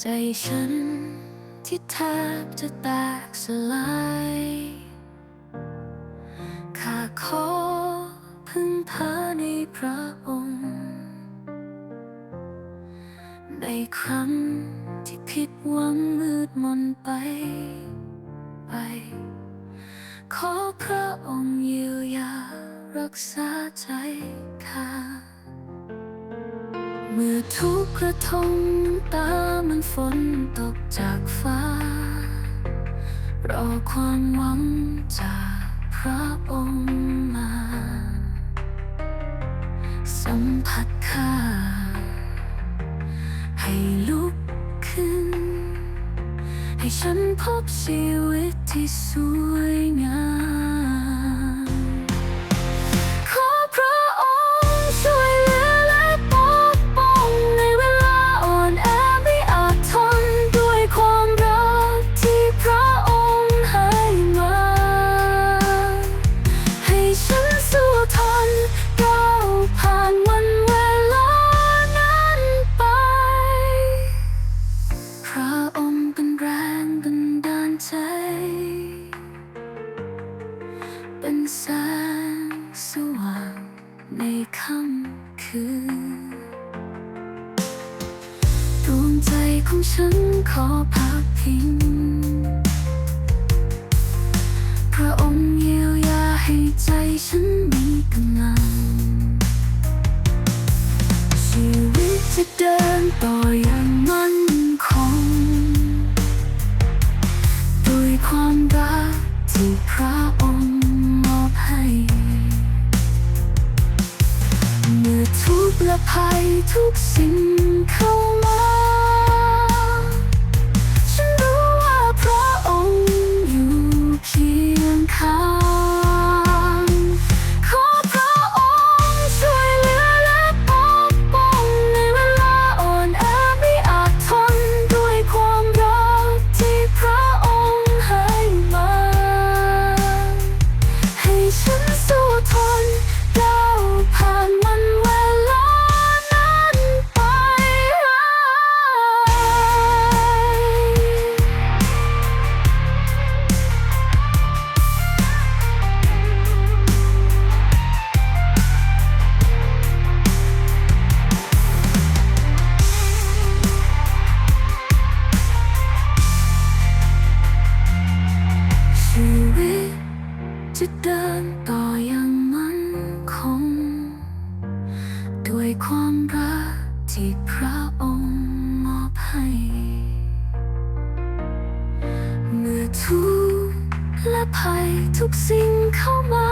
ใจฉันที่แทบจะแตกสลายข้าขอพึ่งพาในพระองค์ ในครั้งที่ผิดหวังมืดมนไป ไป ขอพระองค์เยียวยารักษาใจข้า เมื่อทุกกระทงน้ำตามันฝนตกจากฟ้ารอความหวังจากพระองค์มา สัมผัสข้าให้ลุกขึ้น ให้ฉันพบชีวิตที่สวยงาม ในค่ำคืนดวงใจของฉันขอพักพิงพระองค์เยียวยาให้ใจฉันมีกำลังชีวิตจะเดินต่อ และภัยทุกสิ่งเข้ามา จะเดินต่ออย่างมั่นคง ด้วยความรักที่พระองค์มอบให้ เมื่อทุกข์และภัยทุกสิ่งเข้ามา